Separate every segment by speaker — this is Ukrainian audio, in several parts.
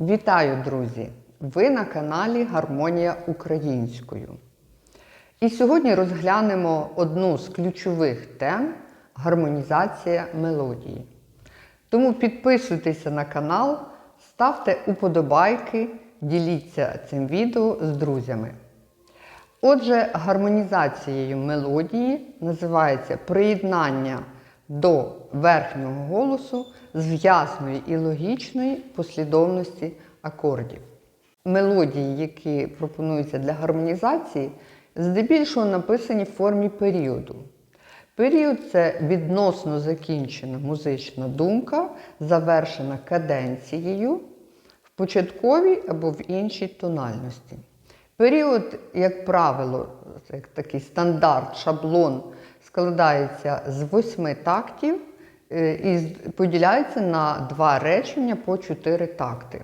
Speaker 1: Вітаю, друзі! Ви на каналі Гармонія Українською. І сьогодні розглянемо одну з ключових тем гармонізація мелодії. Тому підписуйтеся на канал, ставте уподобайки, діліться цим відео з друзями. Отже, гармонізацією мелодії називається приєднання до верхнього голосу зв'язної і логічної послідовності акордів. Мелодії, які пропонуються для гармонізації, здебільшого написані в формі періоду. Період це відносно закінчена музична думка, завершена каденцією в початковій або в іншій тональності. Період, як правило, такий стандарт, шаблон, складається з восьми тактів е, і поділяється на два речення по чотири такти.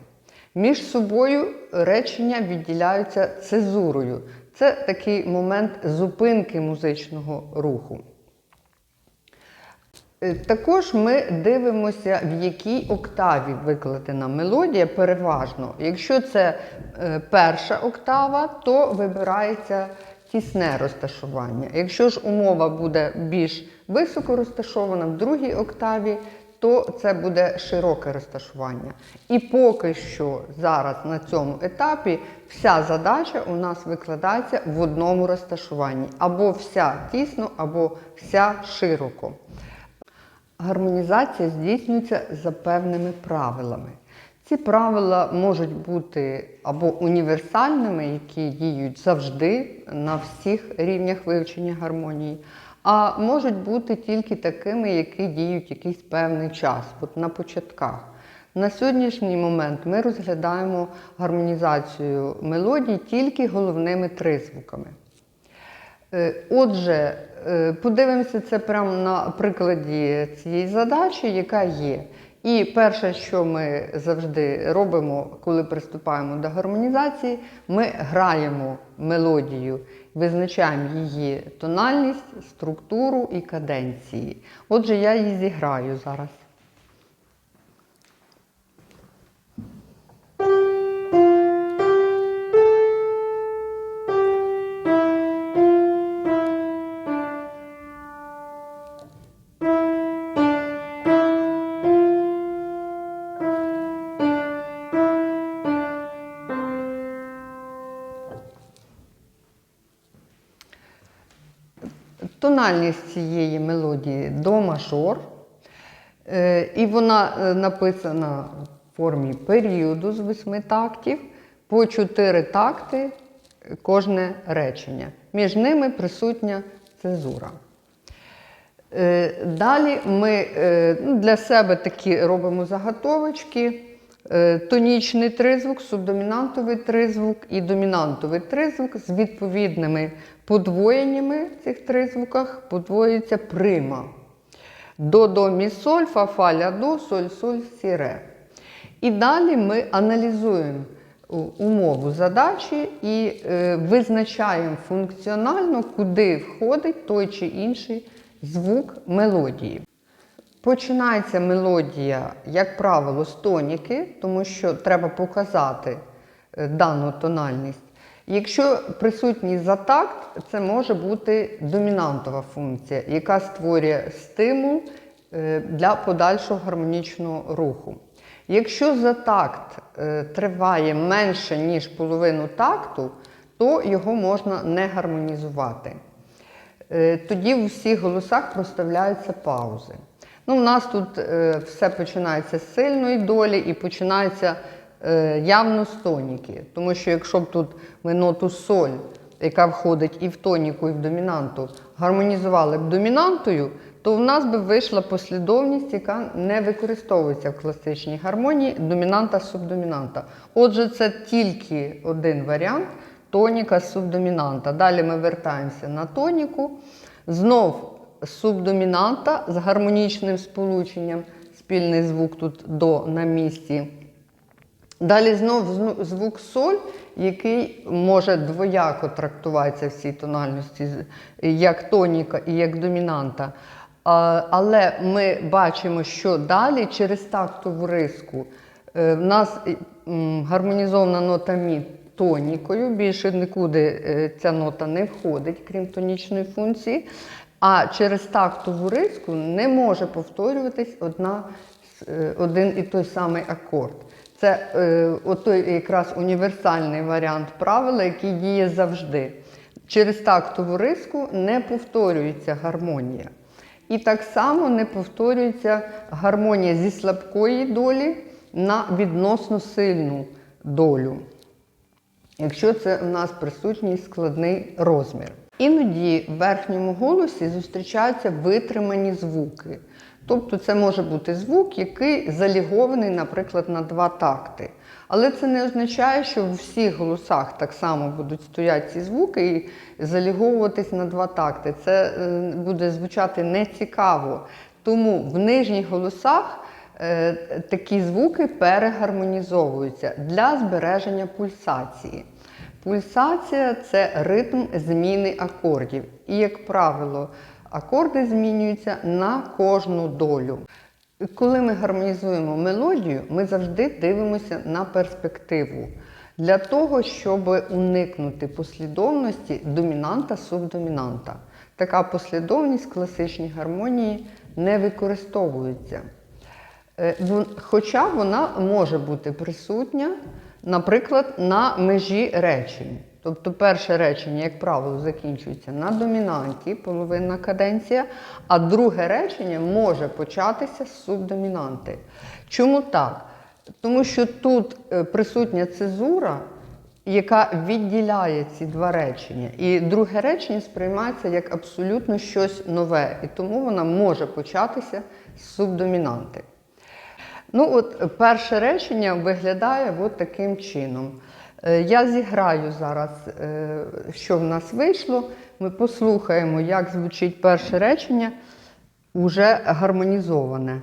Speaker 1: Між собою речення відділяються цезурою. Це такий момент зупинки музичного руху. Е, Також ми дивимося, в якій октаві викладена мелодія переважно. Якщо це е, перша октава, то вибирається тісне розташування. Якщо ж умова буде більш високо розташована в другій октаві, то це буде широке розташування. І поки що зараз на цьому етапі вся задача у нас викладається в одному розташуванні. Або вся тісно, або вся широко. Гармонізація здійснюється за певними правилами. Ці правила можуть бути або універсальними, які діють завжди на всіх рівнях вивчення гармонії, а можуть бути тільки такими, які діють якийсь певний час, от на початках. На сьогоднішній момент ми розглядаємо гармонізацію мелодій тільки головними тризвуками. Е, Отже, е, подивимося це прямо на прикладі цієї задачі, яка є. І перше, що ми завжди робимо, коли приступаємо до гармонізації, ми граємо мелодію, визначаємо її тональність, структуру і каденції. Отже, я її зіграю зараз. Тональність цієї мелодії до мажор. Е, І вона е, написана в формі періоду з восьми тактів, по чотири такти кожне речення. Між ними присутня цезура. Е, Далі ми ну, для себе такі робимо заготовочки. Е, Тонічний тризвук, субдомінантовий тризвук і домінантовий тризвук з відповідними подвоєннями в цих тризвуках подвоюється прима. До, до, мі, соль, фа, фа, ля, до, соль, соль, сі, ре. І далі ми аналізуємо умову задачі і е, визначаємо функціонально, куди входить той чи інший звук мелодії. Починається мелодія, як правило, з тоніки, тому що треба показати е, дану тональність. Якщо присутній затакт, це може бути домінантова функція, яка створює стимул е, для подальшого гармонічного руху. Якщо затакт е, триває менше, ніж половину такту, то його можна не гармонізувати. Тоді в усіх голосах проставляються паузи. Ну, у нас тут е, все починається з сильної долі і починається е, явно з тоніки. Тому що якщо б тут ми ноту соль, яка входить і в тоніку, і в домінанту, гармонізували б домінантою, то в нас би вийшла послідовність, яка не використовується в класичній гармонії домінанта субдомінанта. Отже, це тільки один варіант тоніка субдомінанта. Далі ми вертаємося на тоніку. Знов субдомінанта з гармонічним сполученням, спільний звук тут до на місці. Далі знов звук соль, який може двояко трактуватися в цій тональності, як тоніка і як домінанта. Але ми бачимо, що далі через тактову риску Е, В нас гармонізована нота мі тонікою, більше нікуди е, ця нота не входить, крім тонічної функції. А через тактову риску не може повторюватись одна, е, один і той самий акорд. Це е, отой якраз універсальний варіант правила, який діє завжди. Через тактову риску не повторюється гармонія. І так само не повторюється гармонія зі слабкої долі на відносно сильну долю, якщо це в нас присутній складний розмір. Іноді в верхньому голосі зустрічаються витримані звуки. Тобто це може бути звук, який залігований, наприклад, на два такти. Але це не означає, що в всіх голосах так само будуть стояти ці звуки і заліговуватись на два такти. Це е, буде звучати нецікаво. Тому в нижніх голосах е, такі звуки перегармонізовуються для збереження пульсації. Пульсація це ритм зміни акордів. І, як правило, акорди змінюються на кожну долю. Коли ми гармонізуємо мелодію, ми завжди дивимося на перспективу для того, щоб уникнути послідовності домінанта-субдомінанта. Така послідовність в класичній гармонії не використовується. Е, Хоча вона може бути присутня, наприклад, на межі речень. Тобто перше речення, як правило, закінчується на домінанті, половинна каденція, а друге речення може початися з субдомінанти. Чому так? Тому що тут е, присутня цезура, яка відділяє ці два речення. І друге речення сприймається як абсолютно щось нове, і тому вона може початися з субдомінанти. Ну, от перше речення виглядає от таким чином. Е, Я зіграю зараз, е, що в нас вийшло. Ми послухаємо, як звучить перше речення, уже гармонізоване.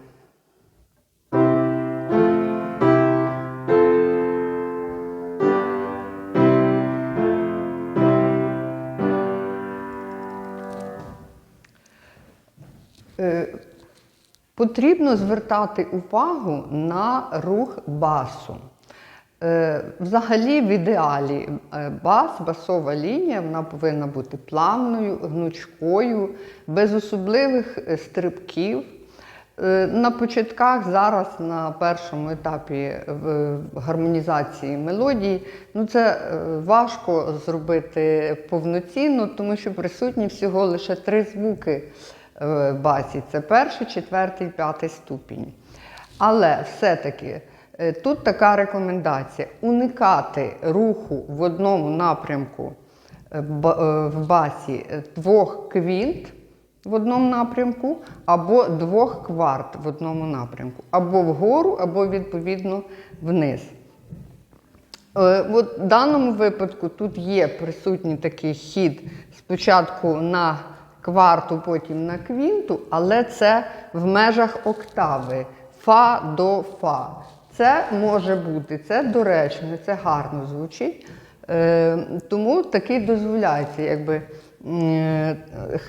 Speaker 1: Потрібно звертати увагу на рух басу. Е, Взагалі, в ідеалі е, бас, басова лінія, вона повинна бути плавною, гнучкою, без особливих е, стрибків. На початках зараз на першому етапі гармонізації мелодії, ну це важко зробити повноцінно, тому що присутні всього лише три звуки в басі: це перший, четвертий, п'ятий ступінь. Але все-таки е, тут така рекомендація: уникати руху в одному напрямку е, е, в басі е, двох квінт в одному напрямку, або двох кварт в одному напрямку, або вгору, або відповідно вниз. Е, От в даному випадку тут є присутній такий хід спочатку на кварту, потім на квінту, але це в межах октави фа до фа. Це може бути, це доречно, це гарно звучить. Е, тому такий дозволяється якби, м,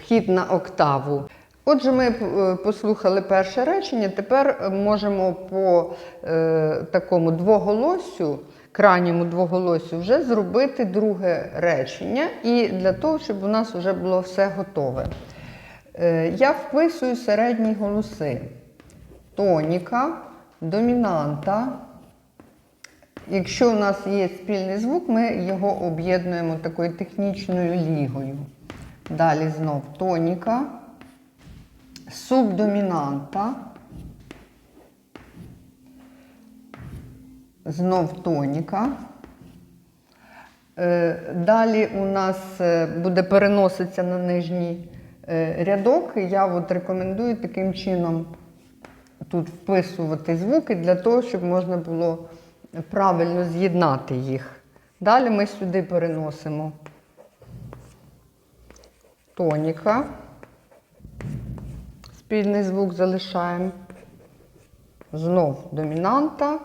Speaker 1: хід на октаву. Отже, ми е, послухали перше речення. Тепер можемо по е, такому двоголоссю, крайньому двоголоссю, вже зробити друге речення, і для того, щоб у нас вже було все готове. Е, я вписую середні голоси: тоніка, домінанта. Якщо у нас є спільний звук, ми його об'єднуємо такою технічною лігою. Далі знов тоніка, субдомінанта, знов тоніка. Е, Далі у нас е, буде переноситися на нижній е, рядок. Я от рекомендую таким чином тут вписувати звуки для того, щоб можна було правильно з'єднати їх. Далі ми сюди переносимо тоніка. Спільний звук залишаємо. Знов домінанта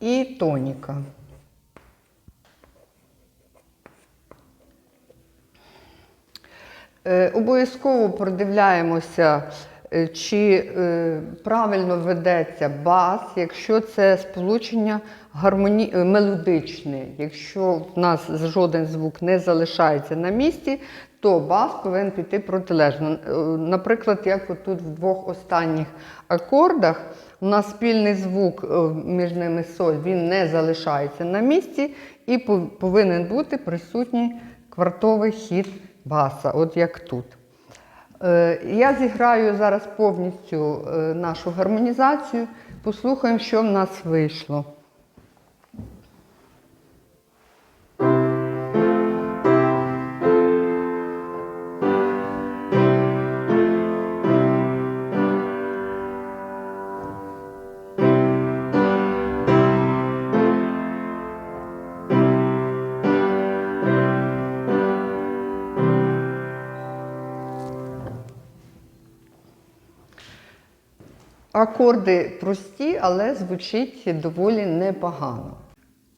Speaker 1: і тоніка. Е, Обов'язково продивляємося е, чи е, правильно ведеться бас, якщо це сполучення гармоні... мелодичне. Якщо в нас жоден звук не залишається на місці, то бас повинен піти протилежно. Наприклад, як отут в двох останніх акордах у нас спільний звук е, між ними соль, він не залишається на місці і повинен бути присутній квартовий хід баса, от як тут. Е, Я зіграю зараз повністю е, нашу гармонізацію. Послухаємо, що в нас вийшло. Акорди прості, але звучить доволі непогано.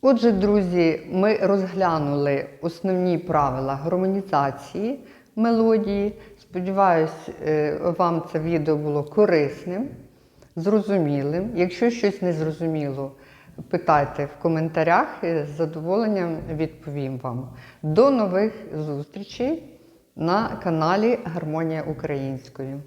Speaker 1: Отже, друзі, ми розглянули основні правила гармонізації мелодії. Сподіваюсь, е, вам це відео було корисним, зрозумілим. Якщо щось не зрозуміло, питайте в коментарях, і з задоволенням відповім вам. До нових зустрічей на каналі Гармонія Українською.